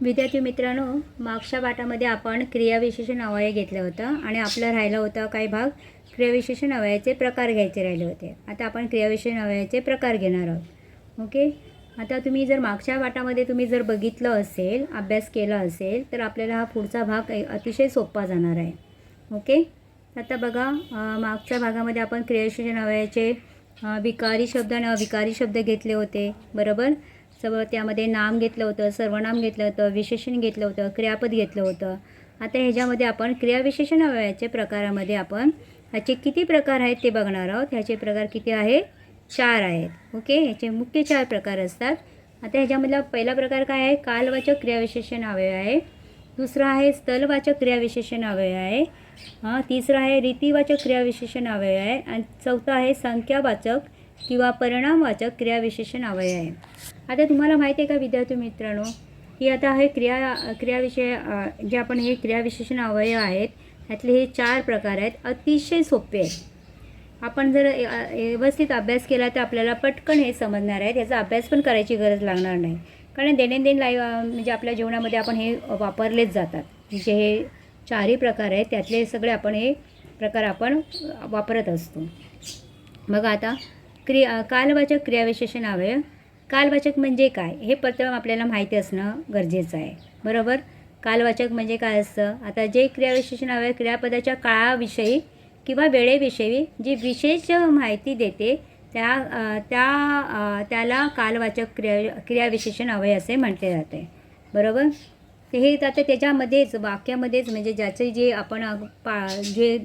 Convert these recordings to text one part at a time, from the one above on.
विद्यार्थी मित्रांनो मागच्या पाठामध्ये आपण क्रियाविशेषण अवयव घेतलं होतं आणि आपलं राहिलं होतं काही भाग. क्रियाविशेषण अवयवाचे प्रकार घ्यायचे राहिले होते. आता आपण क्रियाविशेषण अवयवाचे प्रकार घेणार आहोत. ओके? आता तुम्ही जर मागच्या पाठामध्ये तुम्ही जर बघितलं असेल अभ्यास केला असेल तर आपल्याला हा पुढचा भाग अतिशय सोपा जाणार आहे. ओके? आता बघा मागच्या भागामध्ये आपण क्रियाविशेषण अवयवाचे विकारी शब्द आणि अविकारी शब्द घेतले होते. बरोबर? सर्व त्यामध्ये नाम घेतलं होतं सर्वनाम घेतलं होतं विशेषण घेतलं होतं क्रियापद घेतलं होतं. आता ह्याच्यामध्ये आपण क्रियाविशेषण अवयवाच्या प्रकारामध्ये आपण ह्याचे किती प्रकार आहेत ते बघणार आहोत. ह्याचे प्रकार किती आहे? चार आहेत. ओके? ह्याचे मुख्य चार प्रकार असतात. आता ह्याच्यामधला पहिला प्रकार काय आहे? कालवाचक क्रियाविशेषण अवयव आहे. दुसरा आहे स्थलवाचक क्रियाविशेषण अवयव आहे. हां तिसरा आहे रीतिवाचक क्रियाविशेषण अवयव आहे. आणि चौथा आहे संख्यावाचक किंवा परिणामवाचक क्रियाविशेषण अवयव आहे. आता तुम्हाला माहिती आहे का विद्यार्थी मित्रांनो की आता हे क्रिया क्रियाविषय जे आपण हे क्रियाविशेषण अवयव आहेत ह्यातले हे चार प्रकार आहेत अतिशय सोपे आहेत. आपण जर व्यवस्थित अभ्यास केला तर आपल्याला पटकन हे समजणार आहे त्याचा अभ्यास पण करायची गरज लागणार नाही. कारण दैनंदिन लाईव म्हणजे आपल्या जीवनामध्ये आपण हे वापरलेच जातात. जे हे चारही प्रकार आहेत त्यातले सगळे आपण हे प्रकार आपण वापरत असतो. मग आता क्रिया कालवाचक क्रियाविशेषण अवयव. कालवाचक म्हणजे काय? हे प्रथम आपल्याला माहिती असणं गरजेचं आहे. बरोबर? कालवाचक म्हणजे काय असतं? आता जे क्रियाविशेषण हवे क्रियापदाच्या काळाविषयी किंवा वेळेविषयी जी विशेष माहिती देते त्या त्या त्याला कालवाचक क्रिया क्रियाविशेषण हवे असे म्हटले जाते. बरोबर? ते हे आता त्याच्यामध्येच वाक्यामध्येच म्हणजे ज्याचे जे आपण पा जे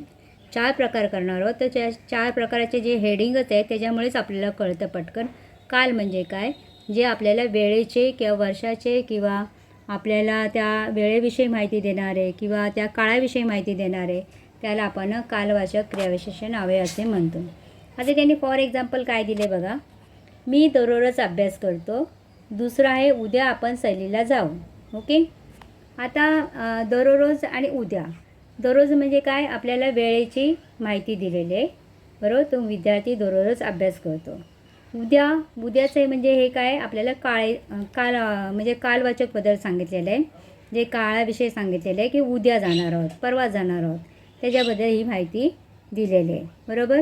चार प्रकार करणार आहोत तर त्या चार प्रकाराचे जे हेडिंगच आहे त्याच्यामुळेच आपल्याला कळतं पटकन. काल म्हणजे काय? जे आपल्याला वेळेचे किंवा वर्षाचे किंवा आपल्याला त्या वेळेविषयी माहिती देणारे किंवा त्या काळाविषयी माहिती देणारे त्याला आपण कालवाचक क्रियाविशेषण नावे असे म्हणतो. आता त्यांनी फॉर एक्झाम्पल काय दिले बघा? मी दररोज अभ्यास करतो दुसरं आहे उद्या आपण सहलीला जाऊ. ओके? आता दररोज आणि उद्या. दररोज म्हणजे काय? आपल्याला वेळेची माहिती दिलेली आहे. बरोबर? तो विद्यार्थी दररोज अभ्यास करतो. उद्या उद्याचं आहे म्हणजे हे काय? आपल्याला काळे काल म्हणजे कालवाचक बदल सांगितलेलं आहे जे काळाविषयी सांगितलेलं आहे की उद्या जाणार आहोत परवा जाणार आहोत. त्याच्याबद्दल ही माहिती दिलेली आहे. बरोबर?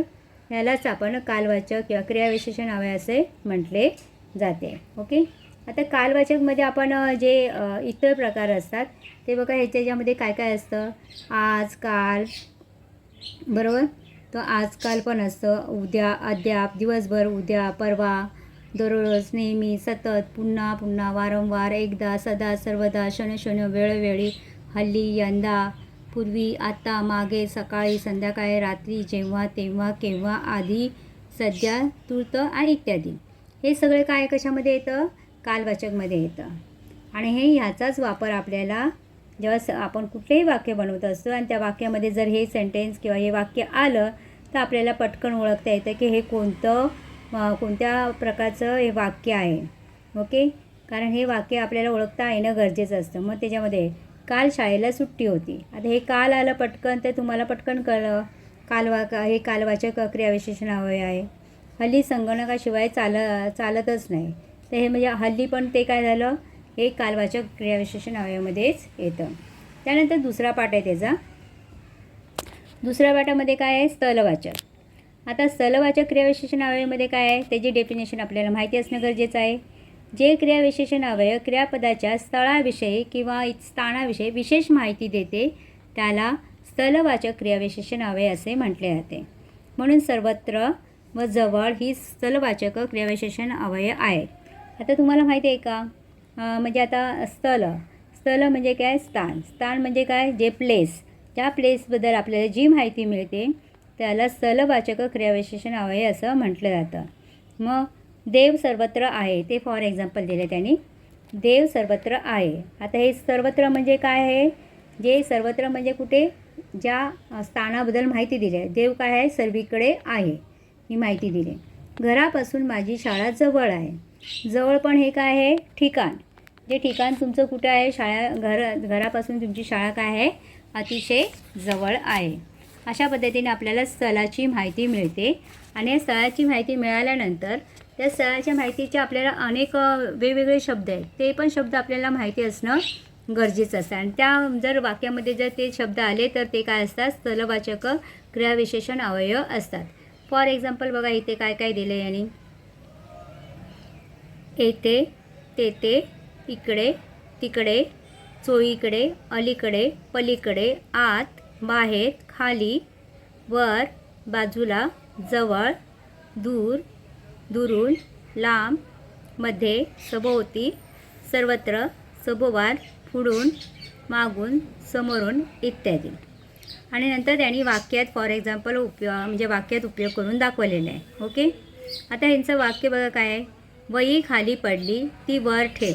यालाच आपण कालवाचक किंवा क्रियाविशेषण हवे असे म्हटले जाते. ओके? आता कालवाचकमध्ये आपण जे इतर प्रकार असतात ते बघा ह्याच्यामध्ये काय काय असतं? आज काल. बरोबर? तर आजकाल पण असतं उद्या अद्याप दिवसभर उद्या परवा दररोज नेहमी सतत पुन्हा पुन्हा वारंवार एकदा सदा सर्वदा क्षण क्षण वेळोवेळी हल्ली यंदा पूर्वी आत्ता मागे सकाळी संध्याकाळी रात्री जेव्हा तेव्हा केव्हा आधी सध्या तूर्त आणि इत्यादी. हे सगळे काय कशामध्ये येतं? कालवाचकमध्ये येतं. आणि हे ह्याचाच वापर आपल्याला जेव्हा स आपण कुठलेही वाक्य बनवत असतो आणि त्या वाक्यामध्ये जर हे सेंटेन्स किंवा हे वाक्य आलं तर आपल्याला पटकन ओळखता येतं की हे कोणतं कोणत्या प्रकारचं हे वाक्य आहे. ओके? कारण हे वाक्य आपल्याला ओळखता येणं गरजेचं असतं. मग त्याच्यामध्ये काल शाळेला सुट्टी होती. आता हे काल आलं पटकन तर तुम्हाला पटकन कळलं कालवा का हे कालवाचक क्रियाविशेषण हवे आहे. हल्ली संगणकाशिवाय चाल चालतच नाही. तर हे म्हणजे हल्ली पण ते काय झालं? हे कालवाचक क्रियाविशेषण अवयवमध्येच येतं. त्यानंतर दुसरा पाठ आहे त्याचा. दुसऱ्या पाठामध्ये काय आहे? स्थलवाचक. आता स्थलवाचक क्रियाविशेषण अवयवमध्ये काय आहे? त्याची डेफिनेशन आपल्याला माहिती असणं गरजेचं आहे. जे क्रियाविशेषण अवयव क्रियापदाच्या स्थळाविषयी किंवा स्थानाविषयी विशेष माहिती देते त्याला स्थलवाचक क्रियाविशेषण अवयव असे म्हटले जाते. म्हणून सर्वत्र व जवळ ही स्थलवाचक क्रियाविशेषण अवयव आहेत. आता तुम्हाला माहिती आहे का? म्हणजे आता स्थल स्थल म्हणजे काय? स्थान. स्थान म्हणजे काय? जे प्लेस ज्या प्लेसबद्दल आपल्याला जी माहिती मिळते त्याला स्थलवाचक क्रियाविशेषण आहे असं म्हटलं जातं. मग देव सर्वत्र आहे. ते फॉर एक्झाम्पल दिले त्यांनी. देव सर्वत्र आहे. आता हे सर्वत्र म्हणजे काय आहे? जे सर्वत्र म्हणजे कुठे? ज्या स्थानाबद्दल माहिती दिली आहे. देव काय आहे? सर्वीकडे आहे. ही माहिती दिली घरापासून माझी शाळा जवळ आहे. जवळ पण हे काय आहे? ठिकाण. जे ठिकाण तुमचं कुठं आहे? शाळा घर घरापासून तुमची शाळा काय आहे? अतिशय जवळ आहे. अशा पद्धतीने आपल्याला स्थळाची माहिती मिळते आणि या स्थळाची माहिती मिळाल्यानंतर त्या स्थळाच्या माहितीचे आपल्याला अनेक वेगवेगळे शब्द आहेत. ते पण शब्द आपल्याला माहिती असणं गरजेचं असतं. आणि त्या जर वाक्यामध्ये जर ते शब्द आले तर ते काय असतात? स्थलवाचक क्रियाविशेषण अवयव असतात. फॉर एक्झाम्पल बघा इथे काय काय दिलं आहे यांनी? येथे तेथे इकडे तिकडे चोईकडे अलीकडे पलीकडे आत बाहेर खाली वर बाजूला जवळ दूर दुरून लांबमध्ये सभोवती सर्वत्र सभोवार पुढून मागून समोरून इत्यादी. आणि नंतर त्यांनी वाक्यात फॉर एक्झाम्पल उपयोग म्हणजे वाक्यात उपयोग करून दाखवलेला आहे. ओके आता ह्यांचं वाक्य बघा काय आहे? वही खाली पडली ती वर ठेव.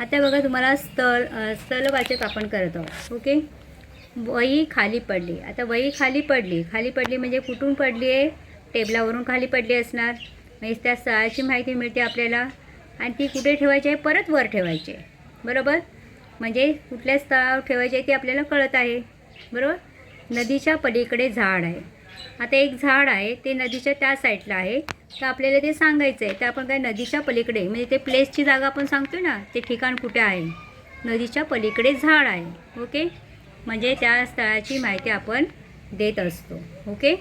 आता बघा तुम्हाला स्थल स्थलवाचक आपण करत आहोत. ओके वही खाली पडली. आता वही खाली पडली. खाली पडली म्हणजे कुठून पडली आहे? टेबलावरून खाली पडली असणार. म्हणजे त्या स्थळाची माहिती मिळते आपल्याला. आणि ती कुठे ठेवायची आहे? परत वर ठेवायची आहे. बरोबर? म्हणजे कुठल्या स्थळावर ठेवायची आहे ती आपल्याला कळत आहे. बरोबर? नदीच्या पलीकडे झाड आहे. आता एक झाड आहे ते नदीच्या त्या साईडला आहे. तर आपल्याला ते सांगायचं आहे तर आपण काय नदीच्या पलीकडे म्हणजे ते प्लेसची जागा आपण सांगतो ना ते ठिकाण कुठे आहे? नदीच्या पलीकडे झाड आहे. ओके? म्हणजे त्या स्थळाची माहिती आपण देत असतो. ओके?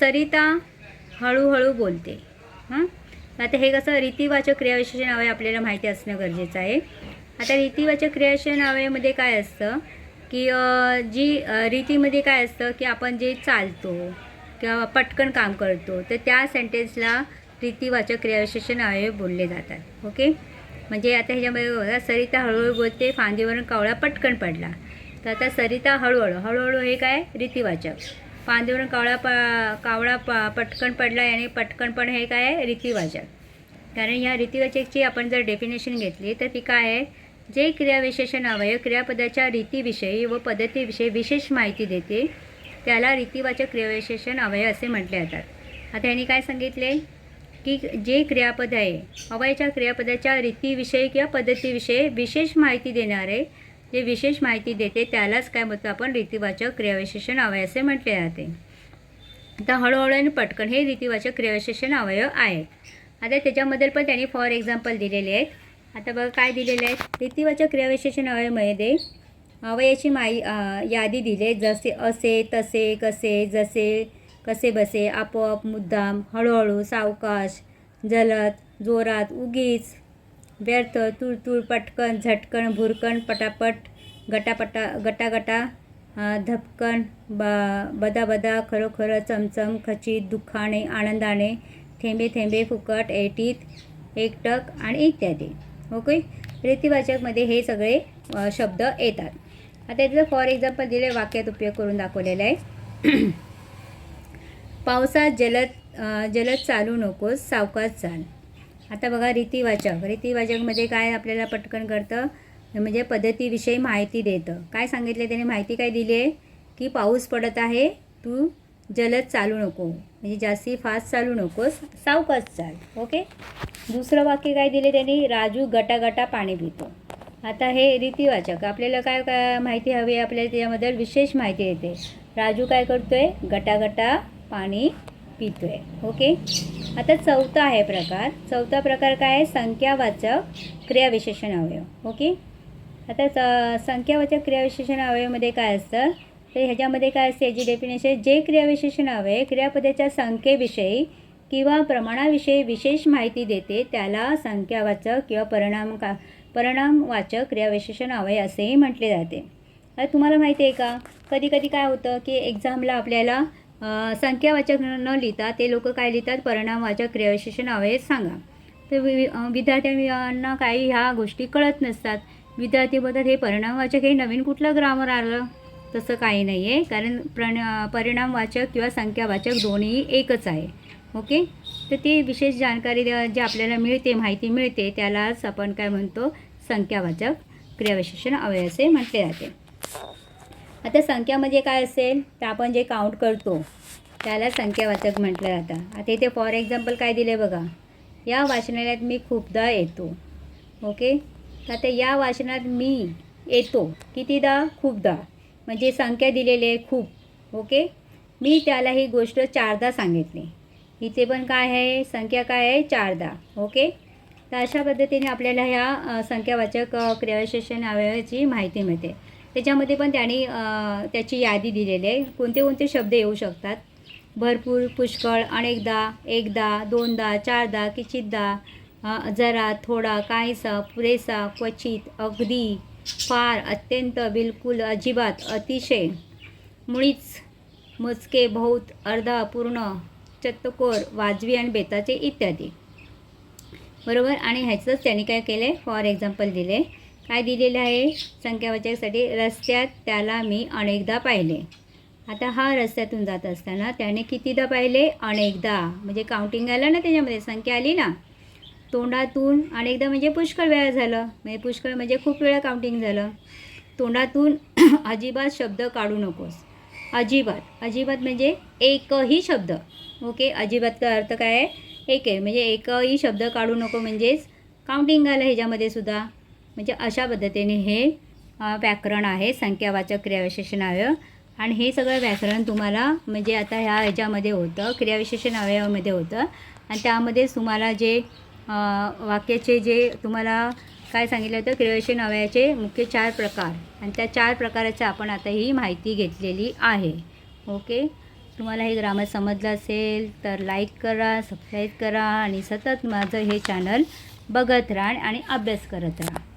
सरिता हळूहळू बोलते. हां? आता हे कसं रीतिवाचक क्रियाविशेष नावे आपल्याला माहिती असणं गरजेचं आहे. आता रीतिवाचक क्रियाविशेष नावेमध्ये काय असतं? की जी रीतीमध्ये काय असतं की आपण जे चालतो किंवा पटकन काम करतो तर त्या सेंटेन्सला रीतिवाचक क्रियाविशेषण अवयव बोलले जातात. ओके? म्हणजे आता ह्याच्यामध्ये बघा सरिता हळूहळू बोलते फांदीवरून कावळा पटकन पडला. तर आता सरिता हळूहळू हळूहळू हे काय? रीतीवाचक. फांदीवरून कावळा प कावळा प पटकन पडला याने पटकन पण हे काय? आहे रीतिवाचक. कारण ह्या रीतीवाचकची आपण जर डेफिनेशन घेतली तर ती काय आहे? जे क्रियाविशेषण अवयव क्रियापदाच्या रीतीविषयी व पद्धतीविषयी विशेष माहिती देते त्याला रीतिवाचक क्रियाविशेषण अवयव असे म्हटले जातात. आता यांनी काय सांगितले? की जे क्रियापद आहे अवयच्या क्रियापदाच्या रीतीविषयी किंवा पद्धतीविषयी विशेष माहिती देणारे जे विशेष माहिती देते त्यालाच काय म्हणतो आपण? रीतिवाचक क्रियाविशेषण अवयव असे म्हटले जाते. आता हळूहळू आणि पटकन हे रीतिवाचक क्रियाविशेषण अवयव आहेत. आता त्याच्याबद्दल पण त्यांनी फॉर एक्झाम्पल दिलेले आहेत. आता बघा काय दिलेलं आहे रीतिवाचक क्रियाविशेषण अवयवमध्ये अवयाची माई यादी दिली. जसे असे तसे कसे जसे कसे बसे आपोआप मुद्दाम हळूहळू सावकाश जलद जोरात उगीच व्यर्थ तुळतुळ पटकन झटकन भुरकण पटापट गटापटा गटागटा अं, धपकन ब बदाबदा खरोखर चमचम खचित दुःखाने आनंदाने थेंबे थेंबे फुकट एटीत एकटक आणि इत्यादी. हो ओके रीतिवाचकमध्ये हे सगळे शब्द येतात. आता याचं फॉर एक्झाम्पल दिले वाक्यात उपयोग करून दाखवलेला आहे. पावसात जलद जलद चालू नकोस सावकाश चाल आता बघा रीतिवाचक. रीतिवाचकमध्ये काय आपल्याला पटकन करतं म्हणजे पद्धतीविषयी माहिती देतं. काय सांगितलं त्याने माहिती काय दिली आहे? की पाऊस पडत आहे तू जलद चालू नको. म्हणजे जास्ती फास्ट चालू नकोस. सावकाश चाल. ओके दुसरं वाक्य काय दिले त्यांनी? राजू गटागटा पाणी पितो. आता हे रीतिवाचक. आपल्याला काय काय माहिती हवी आहे? आपल्याला त्याच्याबद्दल विशेष माहिती येते. राजू काय करतोय? गटागटा पाणी पितोय. ओके आता चौथा आहे प्रकार. चौथा प्रकार काय आहे? संख्यावाचक क्रियाविशेषण अवयव. ओके आता च संख्यावाचक क्रियाविशेषण अवयवमध्ये काय असतं? तर ह्याच्यामध्ये काय असते याची डेफिनेशन जे क्रियाविशेषण हवे क्रियापदाच्या संख्येविषयी किंवा प्रमाणाविषयी विशेष माहिती देते त्याला संख्यावाचक किंवा परिणाम का परिणामवाचक क्रियाविशेषण हवे असेही म्हटले जाते. आता तुम्हाला माहिती आहे का? कधी कधी काय होतं की एक्झामला आपल्याला संख्यावाचक न लिहिता ते लोक काय लिहितात? परिणामवाचक क्रियाविशेषण हवे सांगा. तर वि विद्यार्थ्यांना काही ह्या गोष्टी कळत नसतात. विद्यार्थी बोलतात हे परिणामवाचक हे नवीन कुठलं ग्रामर आलं? तसं काही नाही आहे कारण प्रण परिणामवाचक किंवा संख्यावाचक दोन्ही एकच आहे. ओके? तर ती विशेष जानकारी जे आपल्याला मिळते माहिती मिळते त्यालाच आपण काय म्हणतो? संख्यावाचक क्रियाविशेषण अवयव असे म्हटले जाते. आता संख्या म्हणजे काय असेल? तर आपण जे काउंट करतो त्याला संख्यावाचक म्हटलं जातं. आता इथे फॉर एक्झाम्पल काय दिले बघा? या वाचनालयात मी खूपदा येतो. ओके? तर आता या वाचनात मी येतो कितीदा? खूपदा. म्हणजे संख्या दिलेली आहे खूप ओके? मी त्याला ही गोष्ट चारदा सांगितली. इथे पण काय आहे? संख्या काय आहे? चारदा ओके? तर अशा पद्धतीने आपल्याला ह्या संख्यावाचक क्रियाशेषण क्रियाविशेषण अवयवाची माहिती मिळते. त्याच्यामध्ये पण त्यांनी त्याची यादी दिलेली आहे. कोणते कोणते शब्द येऊ शकतात? भरपूर पुष्कळ अनेकदा एकदा दोनदा चारदा किचितदा जरा थोडा काहीसा पुरेसा क्वचित अगदी फार अत्यंत बिलकुल अजिबात अतिशय. मुळीच मोजके बहुत अर्धा पूर्ण चत्तकोर वाजवी आणि बेताचे इत्यादी. बरोबर? आणि ह्याचंच त्यांनी काय केलं आहे फॉर एक्झाम्पल दिले काय दिलेलं आहे? संख्यावाचकसाठी रस्त्यात त्याला मी अनेकदा पाहिले. आता हा रस्त्यातून जात असताना त्याने कितीदा पाहिले? अनेकदा. म्हणजे काउंटिंग आलं ना त्याच्यामध्ये संख्या आली ना? तोंडातून अनेकदा म्हणजे पुष्कळ वेळा झालं. म्हणजे पुष्कळ म्हणजे खूप वेळा काउंटिंग झालं. तोंडातून अजिबात शब्द काढू नकोस. अजिबात. अजिबात म्हणजे एकही शब्द. ओके? अजिबातचा अर्थ काय आहे? एक आहे. म्हणजे एकही शब्द काढू नको म्हणजेच काउंटिंग आलं ह्याच्यामध्ये सुद्धा. म्हणजे अशा पद्धतीने हे व्याकरण आहे संख्यावाचक क्रियाविशेषण अवयव आणि हे सगळं व्याकरण तुम्हाला म्हणजे आता ह्या ह्याच्यामध्ये होतं. क्रियाविशेषण अवयवामध्ये होतं. आणि त्यामध्येच तुम्हाला जे वाक्याचे जे तुम्हाला काय सांगितलं होतं क्रियाविशेषण अवयवाचे मुख्य चार प्रकार. आणि त्या चार प्रकाराची आपण आता ही माहिती घेतलेली आहे. ओके? तुम्हाला हे ग्रामर समजलं असेल तर लाईक करा सबस्क्राईब करा आणि सतत माझं हे चॅनल बघत राहा आणि अभ्यास करत राहा.